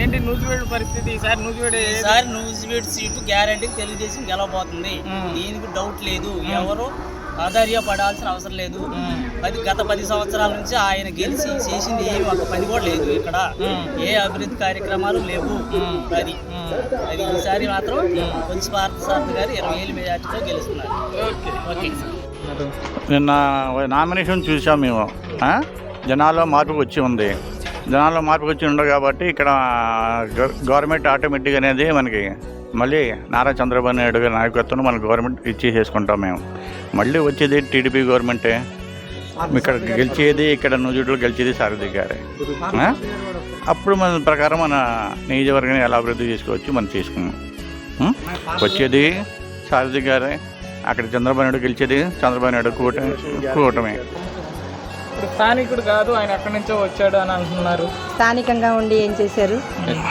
ఏంటి నూజివేడు పరిస్థితి? ఈసారి నూజివేడు ఈసారి నూజివేడ్ సీటు గ్యారంటీ తెలుగుదేశం గెలవబోతుంది. దీనికి డౌట్ లేదు. ఎవరు ఆధార్యపడాల్సిన అవసరం లేదు. పది గత పది సంవత్సరాల నుంచి ఆయన గెలిచి చేసింది ఏమి ఒక పని కూడా లేదు ఇక్కడ. ఏ అభివృద్ధి కార్యక్రమాలు లేవు అది. అది ఈసారి మాత్రం కొంచెం భారత సారథి గారు ఇరవై ఏళ్ళు మెజార్టీతో గెలుస్తున్నారు. ఓకే. ఓకే నిన్న నామినేషన్ చూసాం మేము. ఆ? జనాల్లో మార్పు వచ్చి ఉంది. జనాల్లో మార్పు వచ్చి ఉండవు కాబట్టి ఇక్కడ గవర్నమెంట్ ఆటోమేటిక్ అనేది మనకి మళ్ళీ నారా చంద్రబాబు నాయుడు గారి నాయకత్వం మన గవర్నమెంట్ ఇచ్చేసేసుకుంటాం మేము. మళ్ళీ వచ్చేది టీడీపీ గవర్నమెంటే. ఇక్కడ గెలిచేది ఇక్కడ నూజుడులో గెలిచేది సారథి గారే. అప్పుడు మన ప్రకారం మన నియోజకవర్గాన్ని ఎలా అభివృద్ధి చేసుకోవచ్చు మనం చేసుకున్నాం వచ్చేది సారథి గారే అక్కడ చంద్రబాబు నాయుడు గెలిచేది చంద్రబాబు నాయుడు కూటమి కూటమి. ఇప్పుడు స్థానికుడు కాదు ఆయన ఎక్కడి నుంచో వచ్చాడు అని అంటున్నారు. స్థానికంగా ఉండి ఏం చేశారు?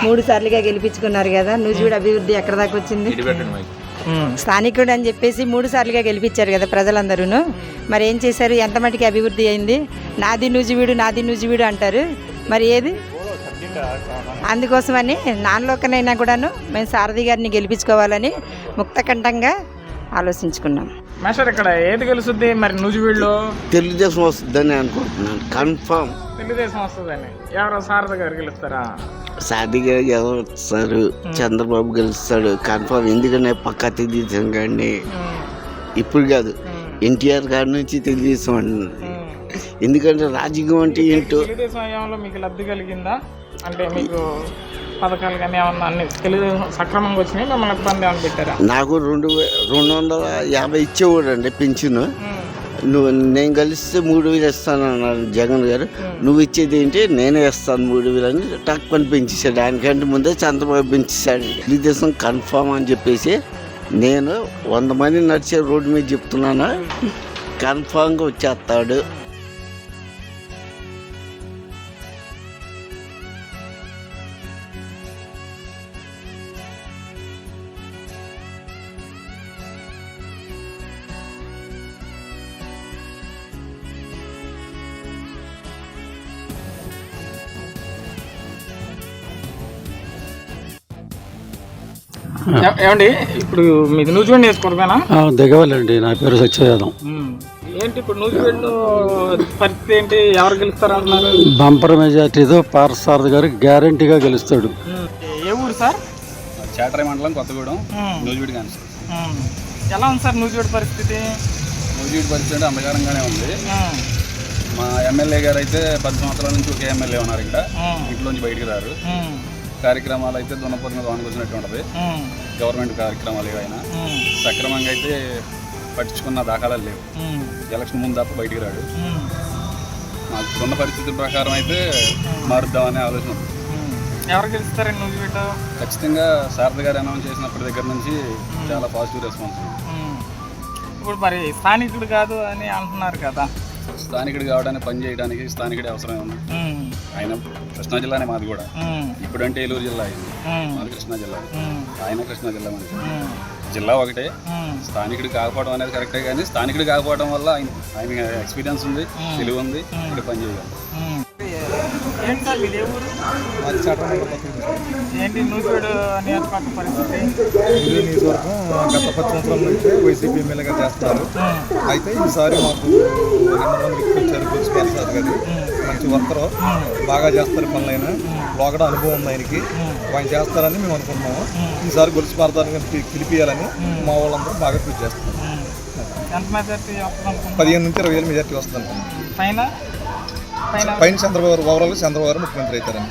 మూడు సార్లుగా గెలిపించుకున్నారు కదా నూజివీడు అభివృద్ధి ఎక్కడ దాకా వచ్చింది? స్థానికుడు అని చెప్పేసి మూడు సార్లుగా గెలిపించారు కదా ప్రజలందరూ మరి ఏం చేశారు? ఎంత మటుకి అభివృద్ధి అయింది? నాది నూజివీడు నాది నూజివీడు అంటారు. మరి ఏది? అందుకోసమని నాన్నలోకనైనా కూడాను మేము సారథి గారిని గెలిపించుకోవాలని ముక్తకంఠంగా ఆలోచించుకున్నాం. మాస్టర్ ఇక్కడ ఏది గెలుస్తుంది? మరి నూజివీడులో తెలుగుదేశం వస్తుందని అనుకుంటున్నాను. కన్ఫామ్. తెలుగుదేశం వస్తుందని. ఎవరో సారథి గారు గెలుస్తారా? సాదిగా ఎవరు వస్తారు చంద్రబాబు గెలుస్తాడు. కన్ఫామ్. ఎందుకంటే పక్కా తెలుగుదేశం కానీ ఇప్పుడు కాదు ఎన్టీఆర్ గారి నుంచి తెలుగుదేశం అంటున్నారు. ఎందుకంటే రాజకీయం అంటే ఏంటో తెలుగుదేశం మీకు లబ్ధి కలిగిందా? అంటే మీకు పథకాలు కానీ ఏమన్నా అన్ని తెలుగుదేశం సక్రమంగా వచ్చినాయి? మిమ్మల్ని ఇబ్బంది ఏమైనా పెట్టారా? నాకు రెండు రెండు వందల యాభై ఇచ్చేవాడు అండి పెన్షన్ నువ్వు నేను కలిస్తే మూడు వేలు ఇస్తాను అన్నాడు జగన్ గారు. నువ్వు ఇచ్చేది ఏంటి? నేనే ఇస్తాను మూడు వేలు అని టక్ పని పెంచేశాడు. దానికంటే ముందే చంద్రబాబు పెంచేశాడు. తెలుగుదేశం కన్ఫామ్ అని చెప్పేసి నేను వంద మంది నడిచే రోడ్డు మీద చెప్తున్నాను. కన్ఫామ్గా వచ్చేస్తాడు. ఏమండి? ఇప్పుడు మీది నూజివీడు వేసుకోరమేనా దిగవాలండి నా పేరు సత్యవేదం. ఏంటి ఇప్పుడు నూజివీడులో పరిస్థితి ఏంటి? ఎవరు గెలుస్తారు అంటున్నారు? బంపర్ మెజార్టీతో పార్సారథి గారు గ్యారంటీగా గెలుస్తాడు. ఏ ఊరు సార్? చాటరాయి మండలం కొత్తగూడెం. నూజివీడు కానీ ఉమ్. ఎలా ఉంది సార్ నూజివీడు పరిస్థితి? నూజివీడు పరిస్థితి అంటే అంధకారంగానే ఉంది. మా ఎమ్మెల్యే గారు అయితే పది సంవత్సరాల నుంచి ఒకే ఎమ్మెల్యే ఉన్నారు ఇక్కడ. ఇంట్లోంచి బయటికి రారు. కార్యక్రమాలు అయితే దున్నపోతు మీద ఉంటుంది. గవర్నమెంట్ కార్యక్రమాలు ఏవైనా. సక్రమంగా అయితే పట్టించుకున్న దాఖలాలు లేవు. ఎలక్షన్ ముందు తప్ప బయటికి రాడు. మాకు ఉన్న పరిస్థితుల ప్రకారం అయితే మారుద్దామనే ఆలోచన. ఎవరు గెలుస్తారండి నూజివీడు ఖచ్చితంగా శారద గారు అనౌన్స్ చేసినప్పటి దగ్గర నుంచి చాలా పాజిటివ్ రెస్పాన్స్. ఇప్పుడు మరి స్థానికుడు కాదు అని అంటున్నారు కదా స్థానికుడు కావడానికి పని చేయడానికి స్థానికుడే అవసరమే ఉంది. ఆయన కృష్ణా జిల్లానే మాది కూడా. ఇప్పుడంటే ఏలూరు జిల్లా అయింది. మాది కృష్ణా జిల్లా. ఆయన కృష్ణా జిల్లా మనకి. జిల్లా ఒకటే. స్థానికుడు కాకపోవడం అనేది కరెక్టే కానీ స్థానికుడు కాకపోవడం వల్ల ఆయన ఆయన ఎక్స్పీరియన్స్ ఉంది తెలివి ఉంది ఇక్కడ పని చేయగలరు ఉమ్. ఏంటి సార్ మీది ఏ ఊరు ఏంటి నూజివీడు నియోజకవర్గ పరిస్థితి? ఇది నియోజకవర్గం గత పది సంవత్సరాల నుంచి వైసీపీ ఎమ్మెల్యేగా చేస్తున్నారు. అయితే ఈసారి మాకు రెండు మంది వ్యక్తులు వచ్చారు గురుసు ప్రసాద్ గారు మంచి వర్కరు బాగా చేస్తారు పనులైన. లోగడ అనుభవం ఉంది ఆయనకి. ఆయన చేస్తారని మేము అనుకుంటున్నాము. ఈసారి గొలుసు గారిని పిలిపియాలని మా వాళ్ళందరూ బాగా కృషి చేస్తున్నారు? పదిహేను నుంచి ఇరవై వేలు మెజార్టీ వస్తుంది పైన? పైన పైన చంద్రబాబు ఓవరాల్ చంద్రబాబు గారు ముఖ్యమంత్రి అవుతారని.